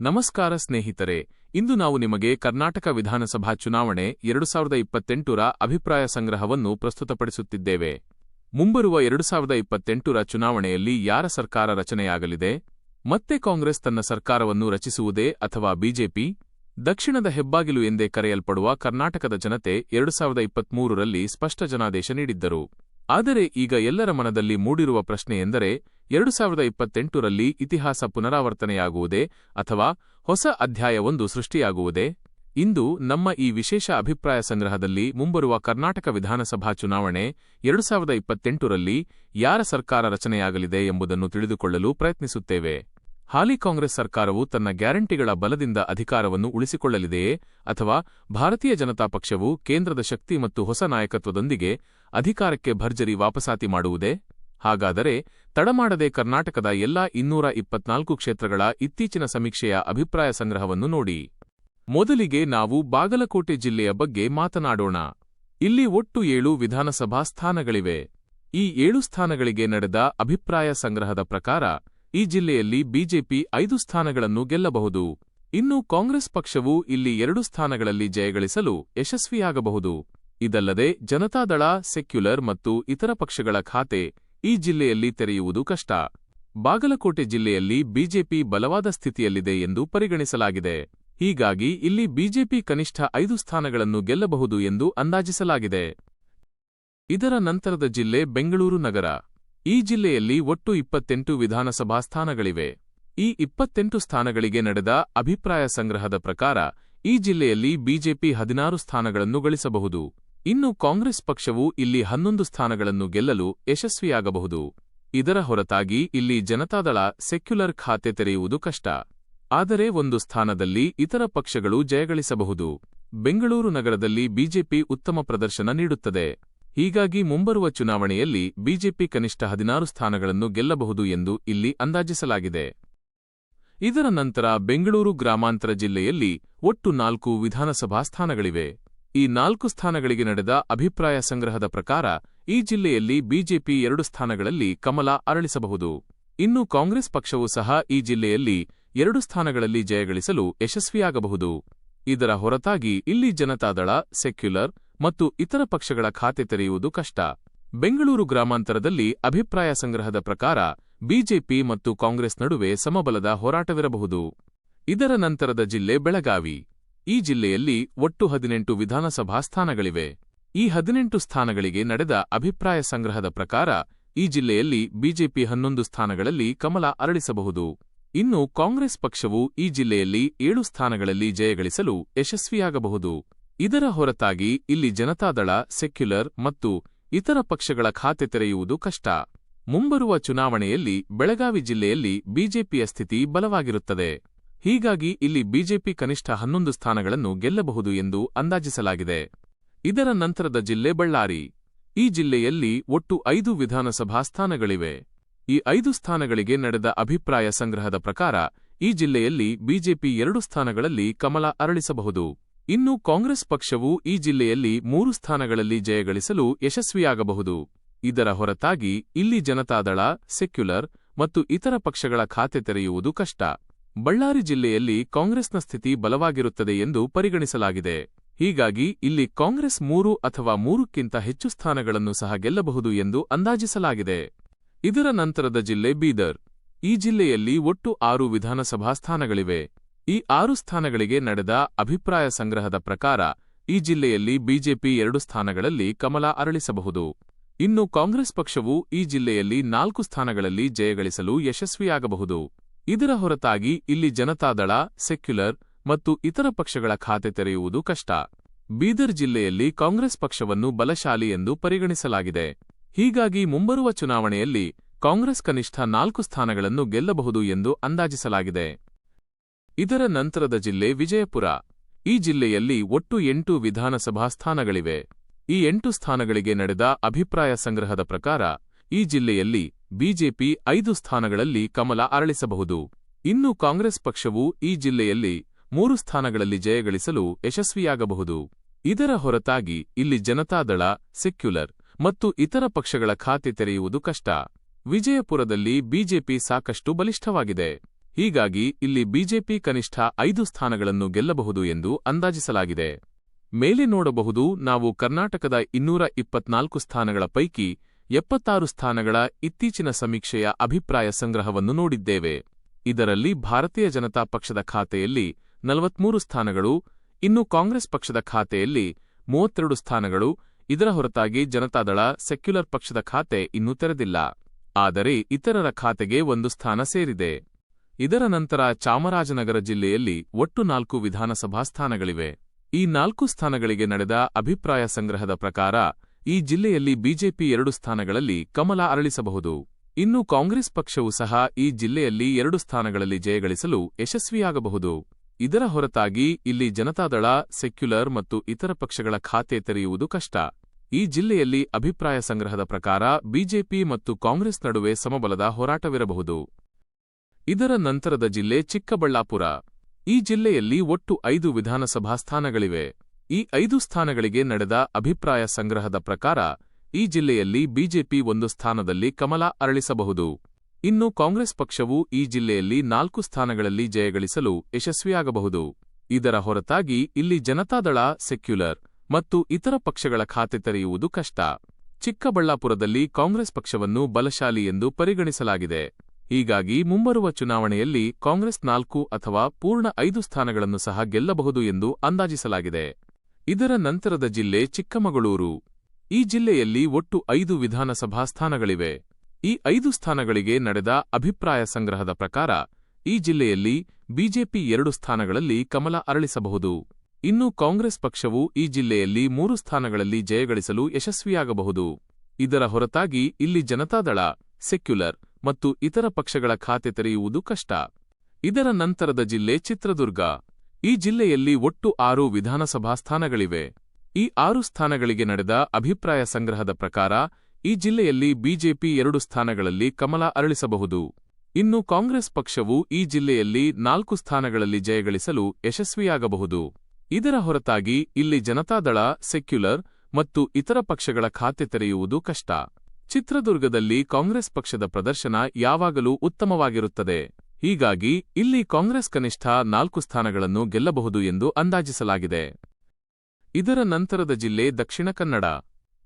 ನಮಸ್ಕಾರ ಸ್ನೇಹಿತರೆ, ಇಂದು ನಾವು ನಿಮಗೆ ಕರ್ನಾಟಕ ವಿಧಾನಸಭಾ ಚುನಾವಣೆ ಎರಡು ಸಾವಿರದ ಇಪ್ಪತ್ತೆಂಟರ ಅಭಿಪ್ರಾಯ ಸಂಗ್ರಹವನ್ನು ಪ್ರಸ್ತುತಪಡಿಸುತ್ತಿದ್ದೇವೆ. ಮುಂಬರುವ ಎರಡು ಸಾವಿರದ ಇಪ್ಪತ್ತೆಂಟರ ಚುನಾವಣೆಯಲ್ಲಿ ಯಾರ ಸರ್ಕಾರ ರಚನೆಯಾಗಲಿದೆ? ಮತ್ತೆ ಕಾಂಗ್ರೆಸ್ ತನ್ನ ಸರ್ಕಾರವನ್ನು ರಚಿಸುವುದೇ ಅಥವಾ ಬಿಜೆಪಿ? ದಕ್ಷಿಣದ ಹೆಬ್ಬಾಗಿಲು ಎಂದೇ ಕರೆಯಲ್ಪಡುವ ಕರ್ನಾಟಕದ ಜನತೆ ಎರಡು ಸಾವಿರದ ಇಪ್ಪತ್ಮೂರರಲ್ಲಿ ಸ್ಪಷ್ಟ ಜನಾದೇಶ ನೀಡಿದ್ದರು. ಆದರೆ ಈಗ ಎಲ್ಲರ ಮನದಲ್ಲಿ ಮೂಡಿರುವ ಪ್ರಶ್ನೆಯೆಂದರೆ ಎರಡು ಸಾವಿರದ ಇಪ್ಪತ್ತೆಂಟರಲ್ಲಿ ಇತಿಹಾಸ ಪುನರಾವರ್ತನೆಯಾಗುವುದೇ ಅಥವಾ ಹೊಸ ಅಧ್ಯಾಯವೊಂದು ಸೃಷ್ಟಿಯಾಗುವುದೇ? ಇಂದು ನಮ್ಮ ಈ ವಿಶೇಷ ಅಭಿಪ್ರಾಯ ಸಂಗ್ರಹದಲ್ಲಿ ಮುಂಬರುವ ಕರ್ನಾಟಕ ವಿಧಾನಸಭಾ ಚುನಾವಣೆ ಎರಡು ಸಾವಿರದ ಇಪ್ಪತ್ತೆಂಟರಲ್ಲಿ ಯಾರ ಸರ್ಕಾರ ರಚನೆಯಾಗಲಿದೆ ಎಂಬುದನ್ನು ತಿಳಿದುಕೊಳ್ಳಲು ಪ್ರಯತ್ನಿಸುತ್ತೇವೆ. ಹಾಲಿ ಕಾಂಗ್ರೆಸ್ ಸರ್ಕಾರವು ತನ್ನ ಗ್ಯಾರಂಟಿಗಳ ಬಲದಿಂದ ಅಧಿಕಾರವನ್ನು ಉಳಿಸಿಕೊಳ್ಳಲಿದೆಯೇ ಅಥವಾ ಭಾರತೀಯ ಜನತಾ ಪಕ್ಷವು ಕೇಂದ್ರದ ಶಕ್ತಿ ಮತ್ತು ಹೊಸ ನಾಯಕತ್ವದೊಂದಿಗೆ ಅಧಿಕಾರಕ್ಕೆ ಭರ್ಜರಿ ವಾಪಸಾತಿ ಮಾಡುವುದೇ? ಹಾಗಾದರೆ ತಡಮಾಡದೆ ಕರ್ನಾಟಕದ ಎಲ್ಲಾ ಇನ್ನೂರ ಇಪ್ಪತ್ನಾಲ್ಕು ಕ್ಷೇತ್ರಗಳ ಇತ್ತೀಚಿನ ಸಮೀಕ್ಷೆಯ ಅಭಿಪ್ರಾಯ ಸಂಗ್ರಹವನ್ನು ನೋಡಿ. ಮೊದಲಿಗೆ ನಾವು ಬಾಗಲಕೋಟೆ ಜಿಲ್ಲೆಯ ಬಗ್ಗೆ ಮಾತನಾಡೋಣ. ಇಲ್ಲಿ ಒಟ್ಟು ಏಳು ವಿಧಾನಸಭಾ ಸ್ಥಾನಗಳಿವೆ. ಈ ಏಳು ಸ್ಥಾನಗಳಿಗೆ ನಡೆದ ಅಭಿಪ್ರಾಯ ಸಂಗ್ರಹದ ಪ್ರಕಾರ ಈ ಜಿಲ್ಲೆಯಲ್ಲಿ ಬಿಜೆಪಿ ಐದು ಸ್ಥಾನಗಳನ್ನು ಗೆಲ್ಲಬಹುದು. ಇನ್ನು ಕಾಂಗ್ರೆಸ್ ಪಕ್ಷವು ಇಲ್ಲಿ ಎರಡು ಸ್ಥಾನಗಳಲ್ಲಿ ಜಯಗಳಿಸಲು ಯಶಸ್ವಿಯಾಗಬಹುದು. ಇದಲ್ಲದೆ ಜನತಾದಳ, ಸೆಕ್ಯುಲರ್ ಮತ್ತು ಇತರ ಪಕ್ಷಗಳ ಖಾತೆ ಈ ಜಿಲ್ಲೆಯಲ್ಲಿ ತೆರೆಯುವುದು ಕಷ್ಟ. ಬಾಗಲಕೋಟೆ ಜಿಲ್ಲೆಯಲ್ಲಿ ಬಿಜೆಪಿ ಬಲವಾದ ಸ್ಥಿತಿಯಲ್ಲಿದೆ ಎಂದು ಪರಿಗಣಿಸಲಾಗಿದೆ. ಹೀಗಾಗಿ ಇಲ್ಲಿ ಬಿಜೆಪಿ ಕನಿಷ್ಠ ಐದು ಸ್ಥಾನಗಳನ್ನು ಗೆಲ್ಲಬಹುದು ಎಂದು ಅಂದಾಜಿಸಲಾಗಿದೆ. ಇದರ ನಂತರದ ಜಿಲ್ಲೆ ಬೆಂಗಳೂರು ನಗರ. ಈ ಜಿಲ್ಲೆಯಲ್ಲಿ ಒಟ್ಟು ಇಪ್ಪತ್ತೆಂಟು ವಿಧಾನಸಭಾ ಸ್ಥಾನಗಳಿವೆ. ಈ ಇಪ್ಪತ್ತೆಂಟು ಸ್ಥಾನಗಳಿಗೆ ನಡೆದ ಅಭಿಪ್ರಾಯ ಸಂಗ್ರಹದ ಪ್ರಕಾರ ಈ ಜಿಲ್ಲೆಯಲ್ಲಿ ಬಿಜೆಪಿ ಹದಿನಾರು ಸ್ಥಾನಗಳನ್ನು ಗಳಿಸಬಹುದು. ಇನ್ನು ಕಾಂಗ್ರೆಸ್ ಪಕ್ಷವು ಇಲ್ಲಿ ಹನ್ನೊಂದು ಸ್ಥಾನಗಳನ್ನು ಗೆಲ್ಲಲು ಯಶಸ್ವಿಯಾಗಬಹುದು. ಇದರ ಹೊರತಾಗಿ ಇಲ್ಲಿ ಜನತಾದಳ ಸೆಕ್ಯುಲರ್ ಖಾತೆ ತೆರೆಯುವುದು ಕಷ್ಟ. ಆದರೆ ಒಂದು ಸ್ಥಾನದಲ್ಲಿ ಇತರ ಪಕ್ಷಗಳು ಜಯಗಳಿಸಬಹುದು. ಬೆಂಗಳೂರು ನಗರದಲ್ಲಿ ಬಿಜೆಪಿ ಉತ್ತಮ ಪ್ರದರ್ಶನ ನೀಡುತ್ತದೆ. ಹೀಗಾಗಿ ಮುಂಬರುವ ಚುನಾವಣೆಯಲ್ಲಿ ಬಿಜೆಪಿ ಕನಿಷ್ಠ ಹದಿನಾರು ಸ್ಥಾನಗಳನ್ನು ಗೆಲ್ಲಬಹುದು ಎಂದು ಇಲ್ಲಿ ಅಂದಾಜಿಸಲಾಗಿದೆ. ಇದರ ನಂತರ ಬೆಂಗಳೂರು ಗ್ರಾಮಾಂತರ ಜಿಲ್ಲೆಯಲ್ಲಿ ಒಟ್ಟು ನಾಲ್ಕು ವಿಧಾನಸಭಾ ಸ್ಥಾನಗಳಿವೆ. ಈ ನಾಲ್ಕು ಸ್ಥಾನಗಳಿಗೆ ನಡೆದ ಅಭಿಪ್ರಾಯ ಸಂಗ್ರಹದ ಪ್ರಕಾರ, ಈ ಜಿಲ್ಲೆಯಲ್ಲಿ ಬಿಜೆಪಿ ಎರಡು ಸ್ಥಾನಗಳಲ್ಲಿ ಕಮಲ ಅರಳಿಸಬಹುದು. ಇನ್ನು ಕಾಂಗ್ರೆಸ್ ಪಕ್ಷವೂ ಸಹ ಈ ಜಿಲ್ಲೆಯಲ್ಲಿ ಎರಡು ಸ್ಥಾನಗಳಲ್ಲಿ ಜಯಗಳಿಸಲು ಯಶಸ್ವಿಯಾಗಬಹುದು. ಇದರ ಹೊರತಾಗಿ ಇಲ್ಲಿ ಜನತಾದಳ ಸೆಕ್ಯುಲರ್ ಮತ್ತು ಇತರ ಪಕ್ಷಗಳ ಖಾತೆ ತೆರೆಯುವುದು ಕಷ್ಟ. ಬೆಂಗಳೂರು ಗ್ರಾಮಾಂತರದಲ್ಲಿ ಅಭಿಪ್ರಾಯ ಸಂಗ್ರಹದ ಪ್ರಕಾರ, ಬಿಜೆಪಿ ಮತ್ತು ಕಾಂಗ್ರೆಸ್ ನಡುವೆ ಸಮಬಲದ ಹೋರಾಟವಿರಬಹುದು. ಇದರ ನಂತರದ ಜಿಲ್ಲೆ ಬೆಳಗಾವಿ. ಈ ಜಿಲ್ಲೆಯಲ್ಲಿ ಒಟ್ಟು ಹದಿನೆಂಟು ವಿಧಾನಸಭಾ ಸ್ಥಾನಗಳಿವೆ. ಈ ಹದಿನೆಂಟು ಸ್ಥಾನಗಳಿಗೆ ನಡೆದ ಅಭಿಪ್ರಾಯ ಸಂಗ್ರಹದ ಪ್ರಕಾರ ಈ ಜಿಲ್ಲೆಯಲ್ಲಿ ಬಿಜೆಪಿ ಹನ್ನೊಂದು ಸ್ಥಾನಗಳಲ್ಲಿ ಕಮಲ ಅರಳಿಸಬಹುದು. ಇನ್ನು ಕಾಂಗ್ರೆಸ್ ಪಕ್ಷವು ಈ ಜಿಲ್ಲೆಯಲ್ಲಿ ಏಳು ಸ್ಥಾನಗಳಲ್ಲಿ ಜಯಗಳಿಸಲು ಯಶಸ್ವಿಯಾಗಬಹುದು. ಇದರ ಹೊರತಾಗಿ ಇಲ್ಲಿ ಜನತಾದಳ, ಸೆಕ್ಯುಲರ್ ಮತ್ತು ಇತರ ಪಕ್ಷಗಳ ಖಾತೆ ತೆರೆಯುವುದು ಕಷ್ಟ. ಮುಂಬರುವ ಚುನಾವಣೆಯಲ್ಲಿ ಬೆಳಗಾವಿ ಜಿಲ್ಲೆಯಲ್ಲಿ ಬಿಜೆಪಿಯ ಸ್ಥಿತಿ ಬಲವಾಗಿರುತ್ತದೆ. ಹೀಗಾಗಿ ಇಲ್ಲಿ ಬಿಜೆಪಿ ಕನಿಷ್ಠ ಹನ್ನೊಂದು ಸ್ಥಾನಗಳನ್ನು ಗೆಲ್ಲಬಹುದು ಎಂದು ಅಂದಾಜಿಸಲಾಗಿದೆ. ಇದರ ನಂತರದ ಜಿಲ್ಲೆ ಬಳ್ಳಾರಿ. ಈ ಜಿಲ್ಲೆಯಲ್ಲಿ ಒಟ್ಟು ಐದು ವಿಧಾನಸಭಾ ಸ್ಥಾನಗಳಿವೆ. ಈ ಐದು ಸ್ಥಾನಗಳಿಗೆ ನಡೆದ ಅಭಿಪ್ರಾಯ ಸಂಗ್ರಹದ ಪ್ರಕಾರ, ಈ ಜಿಲ್ಲೆಯಲ್ಲಿ ಬಿಜೆಪಿ ಎರಡು ಸ್ಥಾನಗಳಲ್ಲಿ ಕಮಲ ಅರಳಿಸಬಹುದು. ಇನ್ನು ಕಾಂಗ್ರೆಸ್ ಪಕ್ಷವು ಈ ಜಿಲ್ಲೆಯಲ್ಲಿ ಮೂರು ಸ್ಥಾನಗಳಲ್ಲಿ ಜಯಗಳಿಸಲು ಯಶಸ್ವಿಯಾಗಬಹುದು. ಇದರ ಹೊರತಾಗಿ ಇಲ್ಲಿ ಜನತಾದಳ, ಸೆಕ್ಯುಲರ್ ಮತ್ತು ಇತರ ಪಕ್ಷಗಳ ಖಾತೆ ತೆರೆಯುವುದು ಕಷ್ಟ. ಬಳ್ಳಾರಿ ಜಿಲ್ಲೆಯಲ್ಲಿ ಕಾಂಗ್ರೆಸ್ನ ಸ್ಥಿತಿ ಬಲವಾಗಿರುತ್ತದೆ ಎಂದು ಪರಿಗಣಿಸಲಾಗಿದೆ. ಹೀಗಾಗಿ ಇಲ್ಲಿ ಕಾಂಗ್ರೆಸ್ ಮೂರು ಅಥವಾ ಮೂರಕ್ಕಿಂತ ಹೆಚ್ಚು ಸ್ಥಾನಗಳನ್ನು ಸಹ ಗೆಲ್ಲಬಹುದು ಎಂದು ಅಂದಾಜಿಸಲಾಗಿದೆ. ಇದರ ನಂತರದ ಜಿಲ್ಲೆ ಬೀದರ್. ಈ ಜಿಲ್ಲೆಯಲ್ಲಿ ಒಟ್ಟು ಆರು ವಿಧಾನಸಭಾ ಸ್ಥಾನಗಳಿವೆ. ಈ ಆರು ಸ್ಥಾನಗಳಿಗೆ ನಡೆದ ಅಭಿಪ್ರಾಯ ಸಂಗ್ರಹದ ಪ್ರಕಾರ ಈ ಜಿಲ್ಲೆಯಲ್ಲಿ ಬಿಜೆಪಿ ಎರಡು ಸ್ಥಾನಗಳಲ್ಲಿ ಕಮಲ ಅರಳಿಸಬಹುದು. ಇನ್ನು ಕಾಂಗ್ರೆಸ್ ಪಕ್ಷವು ಈ ಜಿಲ್ಲೆಯಲ್ಲಿ ನಾಲ್ಕು ಸ್ಥಾನಗಳಲ್ಲಿ ಜಯಗಳಿಸಲು ಯಶಸ್ವಿಯಾಗಬಹುದು. ಇದರ ಹೊರತಾಗಿ ಇಲ್ಲಿ ಜನತಾದಳ, ಸೆಕ್ಯುಲರ್ ಮತ್ತು ಇತರ ಪಕ್ಷಗಳ ಖಾತೆ ತೆರೆಯುವುದು ಕಷ್ಟ. ಬೀದರ್ ಜಿಲ್ಲೆಯಲ್ಲಿ ಕಾಂಗ್ರೆಸ್ ಪಕ್ಷವನ್ನು ಬಲಶಾಲಿ ಎಂದು ಪರಿಗಣಿಸಲಾಗಿದೆ. ಹೀಗಾಗಿ ಮುಂಬರುವ ಚುನಾವಣೆಯಲ್ಲಿ ಕಾಂಗ್ರೆಸ್ ಕನಿಷ್ಠ ನಾಲ್ಕು ಸ್ಥಾನಗಳನ್ನು ಗೆಲ್ಲಬಹುದು ಎಂದು ಅಂದಾಜಿಸಲಾಗಿದೆ. ಇದರ ನಂತರದ ಜಿಲ್ಲೆ ವಿಜಯಪುರ. ಈ ಜಿಲ್ಲೆಯಲ್ಲಿ ಒಟ್ಟು ಎಂಟು ವಿಧಾನಸಭಾ ಸ್ಥಾನಗಳಿವೆ. ಈ ಎಂಟು ಸ್ಥಾನಗಳಿಗೆ ನಡೆದ ಅಭಿಪ್ರಾಯ ಸಂಗ್ರಹದ ಪ್ರಕಾರ ಈ ಜಿಲ್ಲೆಯಲ್ಲಿ ಬಿಜೆಪಿ ಐದು ಸ್ಥಾನಗಳಲ್ಲಿ ಕಮಲ ಅರಳಿಸಬಹುದು. ಇನ್ನು ಕಾಂಗ್ರೆಸ್ ಪಕ್ಷವು ಈ ಜಿಲ್ಲೆಯಲ್ಲಿ ಮೂರು ಸ್ಥಾನಗಳಲ್ಲಿ ಜಯಗಳಿಸಲು ಯಶಸ್ವಿಯಾಗಬಹುದು. ಇದರ ಹೊರತಾಗಿ ಇಲ್ಲಿ ಜನತಾದಳ ಸೆಕ್ಯುಲರ್ ಮತ್ತು ಇತರ ಪಕ್ಷಗಳ ಖಾತೆ ತೆರೆಯುವುದು ಕಷ್ಟ. ವಿಜಯಪುರದಲ್ಲಿ ಬಿಜೆಪಿ ಸಾಕಷ್ಟು ಬಲಿಷ್ಠವಾಗಿದೆ. ಹೀಗಾಗಿ ಇಲ್ಲಿ ಬಿಜೆಪಿ ಕನಿಷ್ಠ ಐದು ಸ್ಥಾನಗಳನ್ನು ಗೆಲ್ಲಬಹುದು ಎಂದು ಅಂದಾಜಿಸಲಾಗಿದೆ. ಮೇಲೆ ನೋಡಬಹುದು ನಾವು ಕರ್ನಾಟಕದ ಇನ್ನೂರ ಇಪ್ಪತ್ನಾಲ್ಕು ಸ್ಥಾನಗಳ ಪೈಕಿ ಎಪ್ಪತ್ತಾರು ಸ್ಥಾನಗಳ ಇತ್ತೀಚಿನ ಸಮೀಕ್ಷೆಯ ಅಭಿಪ್ರಾಯ ಸಂಗ್ರಹವನ್ನು ನೋಡಿದ್ದೇವೆ. ಇದರಲ್ಲಿ ಭಾರತೀಯ ಜನತಾ ಪಕ್ಷದ ಖಾತೆಯಲ್ಲಿ ನಲವತ್ಮೂರು ಸ್ಥಾನಗಳು, ಇನ್ನು ಕಾಂಗ್ರೆಸ್ ಪಕ್ಷದ ಖಾತೆಯಲ್ಲಿ ಮೂವತ್ತೆರಡು ಸ್ಥಾನಗಳು, ಇದರ ಹೊರತಾಗಿ ಜನತಾದಳ ಸೆಕ್ಯುಲರ್ ಪಕ್ಷದ ಖಾತೆ ಇನ್ನೂ ತೆರೆದಿಲ್ಲ. ಆದರೆ ಇತರರ ಖಾತೆಗೆ ಒಂದು ಸ್ಥಾನ ಸೇರಿದೆ. ಇದರ ನಂತರ ಚಾಮರಾಜನಗರ ಜಿಲ್ಲೆಯಲ್ಲಿ ಒಟ್ಟು ನಾಲ್ಕು ವಿಧಾನಸಭಾ ಸ್ಥಾನಗಳಿವೆ. ಈ ನಾಲ್ಕು ಸ್ಥಾನಗಳಿಗೆ ನಡೆದ ಅಭಿಪ್ರಾಯ ಸಂಗ್ರಹದ ಪ್ರಕಾರ ಈ ಜಿಲ್ಲೆಯಲ್ಲಿ ಬಿಜೆಪಿ ಎರಡು ಸ್ಥಾನಗಳಲ್ಲಿ ಕಮಲ ಅರಳಿಸಬಹುದು. ಇನ್ನು ಕಾಂಗ್ರೆಸ್ ಪಕ್ಷವೂ ಸಹ ಈ ಜಿಲ್ಲೆಯಲ್ಲಿ ಎರಡು ಸ್ಥಾನಗಳಲ್ಲಿ ಜಯಗಳಿಸಲು ಯಶಸ್ವಿಯಾಗಬಹುದು. ಇದರ ಹೊರತಾಗಿ ಇಲ್ಲಿ ಜನತಾದಳ ಸೆಕ್ಯುಲರ್ ಮತ್ತು ಇತರ ಪಕ್ಷಗಳ ಖಾತೆ ತೆರೆಯುವುದು ಕಷ್ಟ. ಈ ಜಿಲ್ಲೆಯಲ್ಲಿ ಅಭಿಪ್ರಾಯ ಸಂಗ್ರಹದ ಪ್ರಕಾರ ಬಿಜೆಪಿ ಮತ್ತು ಕಾಂಗ್ರೆಸ್ ನಡುವೆ ಸಮಬಲದ ಹೋರಾಟವಿರಬಹುದು. ಇದರ ನಂತರದ ಜಿಲ್ಲೆ ಚಿಕ್ಕಬಳ್ಳಾಪುರ. ಈ ಜಿಲ್ಲೆಯಲ್ಲಿ ಒಟ್ಟು ಐದು ವಿಧಾನಸಭಾ ಸ್ಥಾನಗಳಿವೆ. ಈ ಐದು ಸ್ಥಾನಗಳಿಗೆ ನಡೆದ ಅಭಿಪ್ರಾಯ ಸಂಗ್ರಹದ ಪ್ರಕಾರ, ಈ ಜಿಲ್ಲೆಯಲ್ಲಿ ಬಿಜೆಪಿ ಒಂದು ಸ್ಥಾನದಲ್ಲಿ ಕಮಲ ಅರಳಿಸಬಹುದು. ಇನ್ನು ಕಾಂಗ್ರೆಸ್ ಪಕ್ಷವು ಈ ಜಿಲ್ಲೆಯಲ್ಲಿ ನಾಲ್ಕು ಸ್ಥಾನಗಳಲ್ಲಿ ಜಯಗಳಿಸಲು ಯಶಸ್ವಿಯಾಗಬಹುದು. ಇದರ ಹೊರತಾಗಿ ಇಲ್ಲಿ ಜನತಾದಳ, ಸೆಕ್ಯುಲರ್ ಮತ್ತು ಇತರ ಪಕ್ಷಗಳ ಖಾತೆ ತೆರೆಯುವುದು ಕಷ್ಟ. ಚಿಕ್ಕಬಳ್ಳಾಪುರದಲ್ಲಿ ಕಾಂಗ್ರೆಸ್ ಪಕ್ಷವನ್ನು ಬಲಶಾಲಿ ಎಂದು ಪರಿಗಣಿಸಲಾಗಿದೆ. ಹೀಗಾಗಿ ಮುಂಬರುವ ಚುನಾವಣೆಯಲ್ಲಿ ಕಾಂಗ್ರೆಸ್ ನಾಲ್ಕು ಅಥವಾ ಪೂರ್ಣ ಐದು ಸ್ಥಾನಗಳನ್ನು ಸಹ ಗೆಲ್ಲಬಹುದು ಎಂದು ಅಂದಾಜಿಸಲಾಗಿದೆ. ಇದರ ನಂತರದ ಜಿಲ್ಲೆ ಚಿಕ್ಕಮಗಳೂರು. ಈ ಜಿಲ್ಲೆಯಲ್ಲಿ ಒಟ್ಟು ಐದು ವಿಧಾನಸಭಾ ಸ್ಥಾನಗಳಿವೆ. ಈ ಐದು ಸ್ಥಾನಗಳಿಗೆ ನಡೆದ ಅಭಿಪ್ರಾಯ ಸಂಗ್ರಹದ ಪ್ರಕಾರ, ಈ ಜಿಲ್ಲೆಯಲ್ಲಿ ಬಿಜೆಪಿ ಎರಡು ಸ್ಥಾನಗಳಲ್ಲಿ ಕಮಲ ಅರಳಿಸಬಹುದು. ಇನ್ನು ಕಾಂಗ್ರೆಸ್ ಪಕ್ಷವು ಈ ಜಿಲ್ಲೆಯಲ್ಲಿ ಮೂರು ಸ್ಥಾನಗಳಲ್ಲಿ ಜಯಗಳಿಸಲು ಯಶಸ್ವಿಯಾಗಬಹುದು. ಇದರ ಹೊರತಾಗಿ ಇಲ್ಲಿ ಜನತಾದಳ, ಸೆಕ್ಯುಲರ್ ಮತ್ತು ಇತರ ಪಕ್ಷಗಳ ಖಾತೆ ತೆರೆಯುವುದು ಕಷ್ಟ. ಇದರ ನಂತರದ ಜಿಲ್ಲೆ ಚಿತ್ರದುರ್ಗ. ಈ ಜಿಲ್ಲೆಯಲ್ಲಿ ಒಟ್ಟು ಆರು ವಿಧಾನಸಭಾ ಸ್ಥಾನಗಳಿವೆ. ಈ ಆರು ಸ್ಥಾನಗಳಿಗೆ ನಡೆದ ಅಭಿಪ್ರಾಯ ಸಂಗ್ರಹದ ಪ್ರಕಾರ, ಈ ಜಿಲ್ಲೆಯಲ್ಲಿ ಬಿಜೆಪಿ ಎರಡು ಸ್ಥಾನಗಳಲ್ಲಿ ಕಮಲ ಅರಳಿಸಬಹುದು. ಇನ್ನು ಕಾಂಗ್ರೆಸ್ ಪಕ್ಷವು ಈ ಜಿಲ್ಲೆಯಲ್ಲಿ ನಾಲ್ಕು ಸ್ಥಾನಗಳಲ್ಲಿ ಜಯಗಳಿಸಲು ಯಶಸ್ವಿಯಾಗಬಹುದು. ಇದರ ಹೊರತಾಗಿ ಇಲ್ಲಿ ಜನತಾದಳ, ಸೆಕ್ಯುಲರ್ ಮತ್ತು ಇತರ ಪಕ್ಷಗಳ ಖಾತೆ ತೆರೆಯುವುದು ಕಷ್ಟ. ಚಿತ್ರದುರ್ಗದಲ್ಲಿ ಕಾಂಗ್ರೆಸ್ ಪಕ್ಷದ ಪ್ರದರ್ಶನ ಯಾವಾಗಲೂ ಉತ್ತಮವಾಗಿರುತ್ತದೆ. ಹೀಗಾಗಿ ಇಲ್ಲಿ ಕಾಂಗ್ರೆಸ್ ಕನಿಷ್ಠ ನಾಲ್ಕು ಸ್ಥಾನಗಳನ್ನು ಗೆಲ್ಲಬಹುದು ಎಂದು ಅಂದಾಜಿಸಲಾಗಿದೆ. ಇದರ ನಂತರದ ಜಿಲ್ಲೆ ದಕ್ಷಿಣ ಕನ್ನಡ.